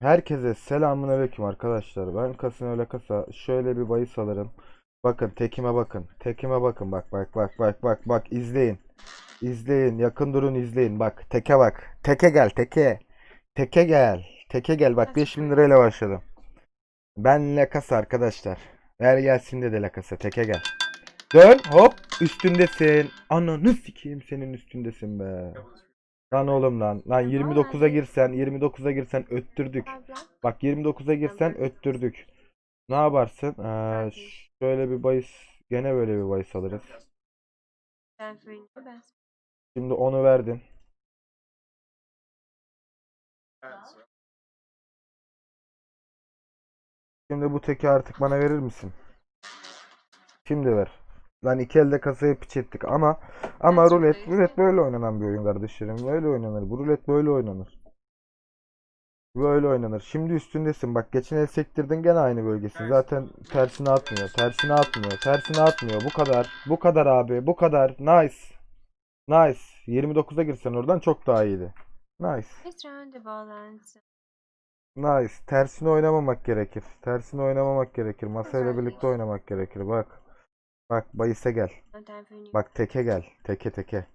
Herkese selamünaleyküm arkadaşlar. Ben Kasım öyle kasa. Şöyle bir bahis alırım. Bakın tekime bakın. Tekime bakın. Bak bak bak bak bak bak izleyin. İzleyin. Yakın durun izleyin. Bak teke bak. Teke gel teke. Teke gel. Teke gel. Bak 5000 lirayla başladım. Ben La Casa arkadaşlar. Ver gelsin de La Casa. Teke gel. Dön hop üstündesin. Ananı sikeyim senin üstündesin be. Lan oğlum lan. Lan 29'a girsen 29'a girsen öttürdük. Bak 29'a girsen öttürdük. Ne yaparsın? Ee, şöyle bir bahis gene böyle bir bahis alırız. Şimdi onu verdin. Şimdi bu teki artık bana verir misin? Şimdi ver. Lan iki elde kasayı piç ettik ama ama Bence rulet rulet böyle oynanan bir oyun kardeşlerim. Böyle oynanır. Bu rulet böyle oynanır. Böyle oynanır. Şimdi üstündesin. Bak geçen el sektirdin gene aynı bölgesin. Zaten tersine atmıyor. Tersine atmıyor. Tersine atmıyor. Bu kadar. Bu kadar abi. Bu kadar. Nice. Nice. 29'a girsen oradan çok daha iyiydi. Nice. Nice. Tersine oynamamak gerekir. Tersine oynamamak gerekir. Masayla birlikte oynamak gerekir. Bak. Bak bahise gel. Bak teke gel. Teke teke.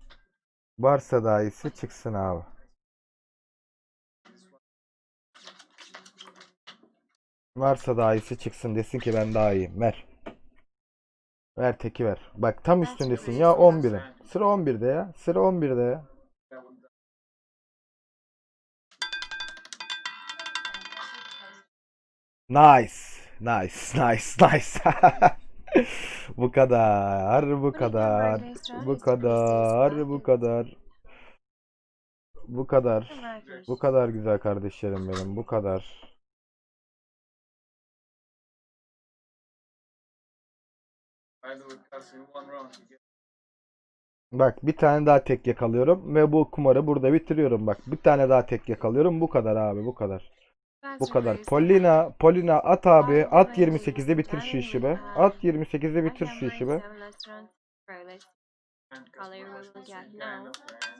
Varsa daha iyisi çıksın abi. Varsa daha iyisi çıksın desin ki ben daha iyiyim. Ver. Ver teki ver. Bak tam üstündesin ya 11'in. Sıra 11'de ya. Sıra 11'de ya. Nice. Nice. Nice. Nice. Bu kadar. Bu kadar. Bu kadar. Bu kadar. Bu kadar. Bu kadar güzel kardeşlerim benim. Bu kadar. Bak bir tane daha tek yakalıyorum ve bu kumarı burada bitiriyorum bak. Bir tane daha tek yakalıyorum. Bu kadar abi bu kadar. Bu kadar. Polina, Polina at abi. At 28'de bitir şu işi be. At 28'de bitir şu işi be.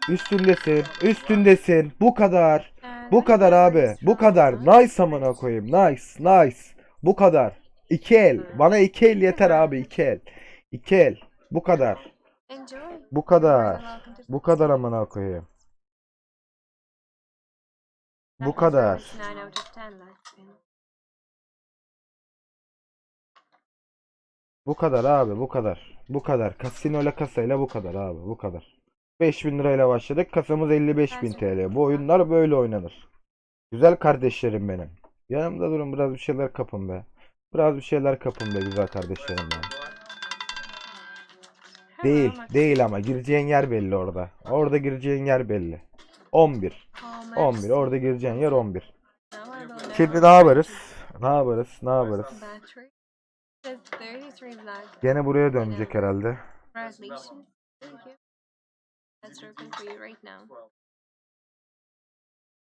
Üstündesin. Üstündesin. Bu kadar. Bu kadar abi. Bu kadar. Nice amına koyayım. Nice. Nice. Bu kadar. İki el. Bana iki el yeter abi. iki el. İki el. Bu kadar. Bu kadar. Bu kadar amına koyayım. Bu kadar. Bu kadar abi bu kadar. Bu kadar. Kasinoyla kasayla bu kadar abi bu kadar. 5000 lirayla başladık. Kasamız 55.000 TL. Bu oyunlar böyle oynanır. Güzel kardeşlerim benim. Yanımda durun biraz bir şeyler kapın be. Biraz bir şeyler kapın be güzel kardeşlerim benim. Değil, değil ama gireceğin yer belli orada. Orada gireceğin yer belli. 11. 11. Orada gireceğin yer 11. Şimdi ne yaparız? Ne yaparız? Ne yaparız? Gene buraya dönecek herhalde.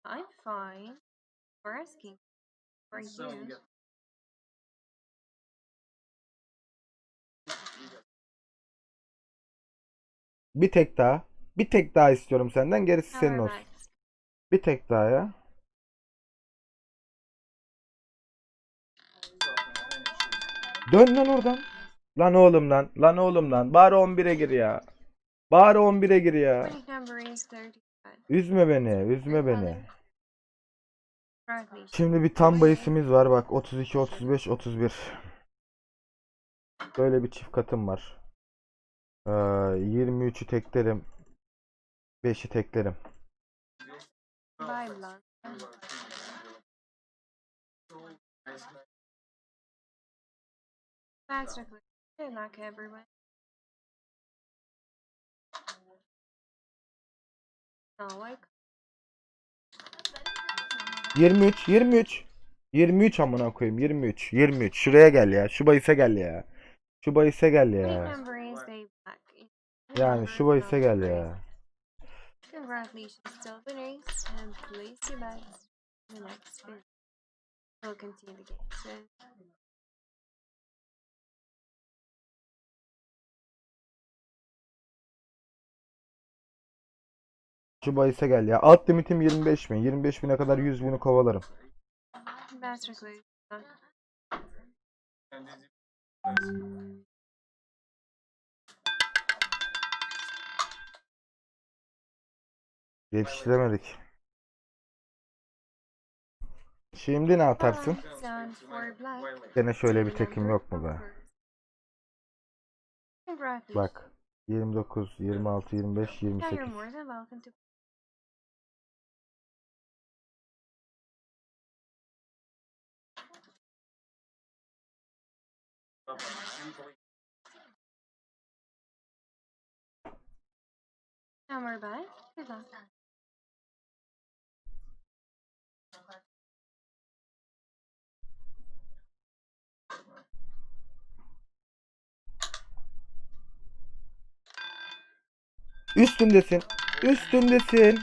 I'm fine. For asking. For you. Bir tek daha. Bir tek daha istiyorum senden. Gerisi senin olsun. Bir tek daha ya. Dön lan oradan. Lan oğlum lan. Lan oğlum lan. Bari 11'e gir ya. Bari 11'e gir ya. My number is 35. Üzme beni. Üzme beni. Şimdi bir tam bahisimiz var. Bak 32, 35, 31. Böyle bir çift katım var. Ee, 23'ü teklerim. 5'i teklerim. Bye, Blanc. Thanks, Nicholas. Good luck, everyone. Oh, like 23, 23. 23 amına koyayım. 23, 23. Şuraya gel ya. Şu bahise gel ya. Şu bahise gel ya. Yani şu bahise gel ya. Congratulations, still winners, and place your bets in the next spin. We'll continue the game soon. Şu bahise gel ya. Alt limitim 25 bin. 25 bine kadar 100 bini kovalarım. Recluse. Yetiştiremedik. Şimdi ne atarsın? Gene şöyle bir tekim yok mu be? Bak. 29, 26, 25, Now you're 28. more than Üstündesin. Üstündesin.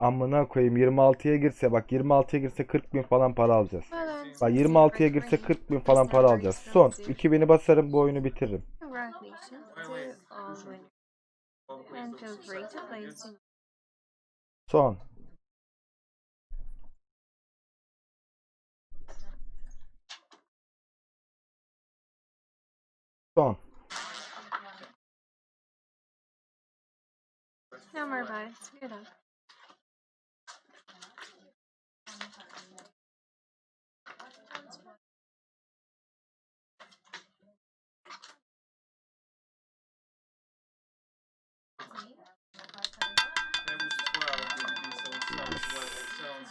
Amına koyayım 26'ya girse bak 26'ya girse 40 bin falan para alacağız. Bak 26'ya girse 40 bin falan para alacağız. Son 2000'i basarım bu oyunu bitiririm. Congratulations to We're back. Good luck.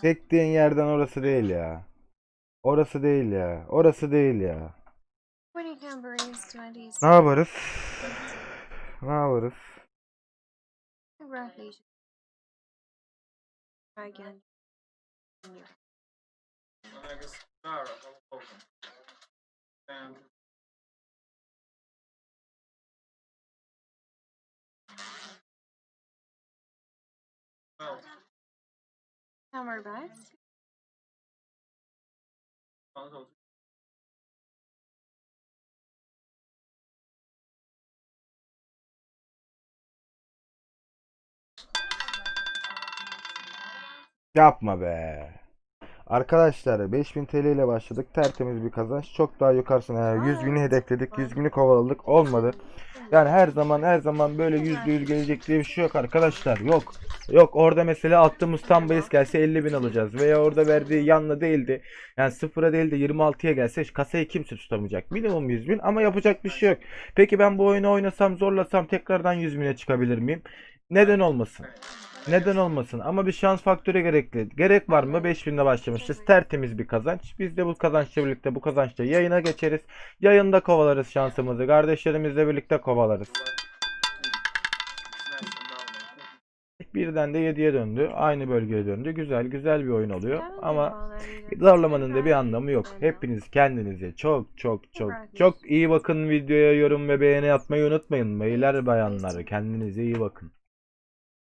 Çektiğin yerden orası değil ya. Orası değil ya. Orası değil ya. Winning number is 20. Ne yaparız? Ne yaparız? Congratulations. Try again. Now we're Yapma be. Arkadaşlar 5000 TL ile başladık. Tertemiz bir kazanç. Çok daha yukarısına. Yani 100 günü hedefledik. 100 günü kovaladık. Olmadı. Yani her zaman her zaman böyle yüzde yüz gelecek diye bir şey yok arkadaşlar. Yok. Yok orada mesela attığımız tam bahis gelse 50 bin alacağız. Veya orada verdiği yanlı değildi. Yani sıfıra değil de 26'ya gelse kasayı kimse tutamayacak. Minimum 100 bin ama yapacak bir şey yok. Peki ben bu oyunu oynasam zorlasam tekrardan 100 bine çıkabilir miyim? Neden olmasın? Neden olmasın? Ama bir şans faktörü gerekli. Gerek var mı? 5000'de başlamışız. Tertemiz bir kazanç. Biz de bu kazançla birlikte bu kazançla yayına geçeriz. Yayında kovalarız şansımızı. Kardeşlerimizle birlikte kovalarız. Birden de 7'ye döndü. Aynı bölgeye döndü. Güzel güzel bir oyun oluyor. Ama zorlamanın da bir anlamı yok. Hepiniz kendinize çok çok çok çok iyi bakın videoya yorum ve beğeni atmayı unutmayın. Beyler bayanlar kendinize iyi bakın.